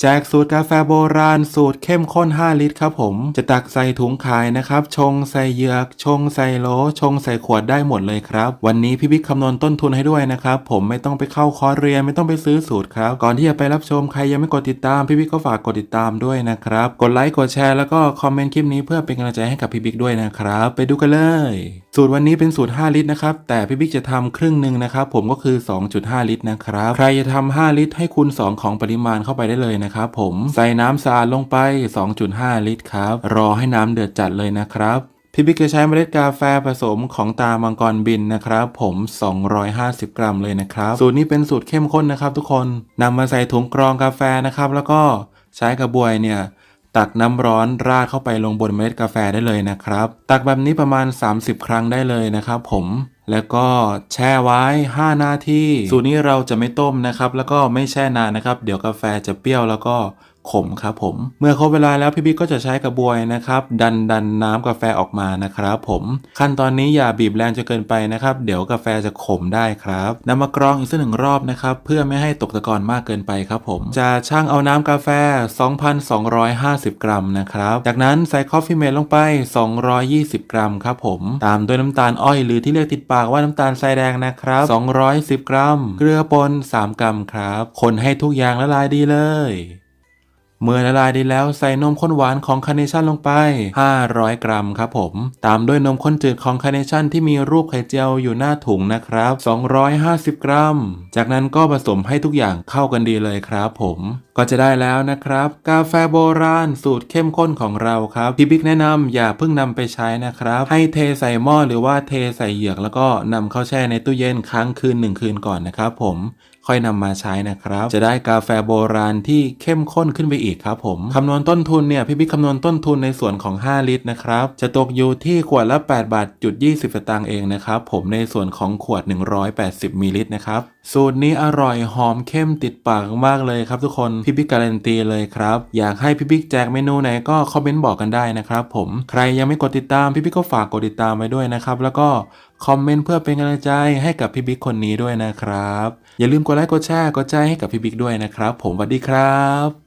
แจกสูตรกาแฟโบราณสูตรเข้มข้น 5 ลิตรครับผม จะตักใส่ถุงขายนะครับ ชงใส่เหยือกชงใส่โหลชงใส่ขวดได้หมดเลยครับ วันนี้พี่บิ๊กคำนวณต้นทุนให้ด้วยนะครับ ผมไม่ต้องไปเข้าคอร์สเรียนไม่ต้องไปซื้อสูตรครับ ก่อนที่จะไปรับชมใครยังไม่กดติดตามพี่บิ๊กก็ฝากกดติดตามด้วยนะครับ กดไลค์กดแชร์แล้วก็คอมเมนต์คลิปนี้เพื่อเป็นกำลังใจให้กับพี่บิ๊กด้วยนะครับ ไปดูกันเลย สูตรวันนี้เป็นสูตร 5 ลิตรนะครับ แต่พี่บิ๊กจะทำครึ่งหนึ่งนะครับผมก็คือ 2.5 ลิตรนะครับ ใครจะทำ5ลิตร ให้คูณ 2 ของปริมาณเข้าไปได้เลยนะครับผมใส่น้ำสะอาดลงไป 2.5 ลิตรครับ รอให้น้ำเดือดจัดเลยนะครับพี่บิ๊กจะใช้เมล็ดกาแฟผสมของตามังกรบินนะครับ ผม 250 กรัมเลยนะครับ สูตรนี้เป็นสูตรเข้มข้นนะครับทุกคนนำมาใส่ถุงกรองกาแฟนะครับ แล้วก็ใช้กระบวยเนี่ย ตักน้ำร้อนราดเข้าไปลงบนเมล็ดกาแฟได้เลยนะครับ ตักแบบนี้ประมาณ 30 ครั้งได้เลยนะครับผมแล้วก็แช่ไว้ 5 นาที สูตรนี้เราจะไม่ต้มนะครับ แล้วก็ไม่แช่นานนะครับ เดี๋ยวกาแฟจะเปรี้ยวแล้วก็ ขมครับผม เมื่อครบเวลาแล้วพี่บิ๊กก็จะใช้กระบวยนะครับ ดันดันน้ำกาแฟออกมานะครับผม ขั้นตอนนี้อย่าบีบแรงจนเกินไปนะครับ เดี๋ยวกาแฟจะขมได้ครับนำมากรองอีกสักหนึ่งรอบนะครับ เพื่อไม่ให้ตกตะกอนมากเกินไปครับผม จะช่างเอาน้ำกาแฟ 2,250 กรัมนะครับ จากนั้นใส่คอฟฟี่เมดลงไป 220 กรัมครับผม ตามด้วยน้ำตาลอ้อยหรือที่เรียกติดปากว่าน้ำตาลทรายแดงนะครับ 210 กรัม เกลือป่น3 กรัมครับ คนให้ทุกอย่างละลายดีเลย เมื่อละลายดีแล้วใส่นมข้นหวานของคาร์เนชั่นลงไป 500 กรัมครับผม ตามด้วยนมข้นจืดของคาร์เนชั่นที่มีรูปไข่เจียวอยู่หน้าถุงนะครับ 250 กรัม จากนั้นก็ผสมให้ทุกอย่างเข้ากันดีเลยครับผมก็จะได้แล้วนะครับ กาแฟโบราณสูตรเข้มข้นของเราครับพี่บิ๊กแนะนำอย่าเพิ่งนำไปใช้นะครับ ให้เทใส่หม้อหรือว่าเทใส่เหยือกแล้วก็นำเข้าแช่ในตู้เย็นค้างคืนหนึ่งคืนก่อนนะครับผม ค่อยนำมาใช้นะครับ จะได้กาแฟโบราณที่เข้มข้นขึ้นไปอีกครับผมคำนวณต้นทุนเนี่ยพี่บิ๊กคำนวณต้นทุนในส่วนของ 5 ลิตรนะครับจะตกอยู่ที่ขวดละ8บาทจุด20สตางค์เองนะครับผมในส่วนของขวด 180มิลลิลิตรนะครับสูตรนี้อร่อยหอมเข้มติดปากมากเลยครับทุกคนพี่บิ๊กการันตีเลยครับอยากให้พี่บิ๊กแจกเมนูไหนก็คอมเมนต์บอกกันได้นะครับผมใครยังไม่กดติดตามพี่บิ๊กก็ฝากกดติดตามไว้ด้วยนะครับแล้วก็คอมเมนต์เพื่อเป็นกำลังใจให้กับพี่บิ๊กคนนี้ด้วยนะครับ อย่าลืมกดไลค์กดแชร์กดใจให้กับพี่บิ๊กด้วยนะครับ ผมสวัสดีครับ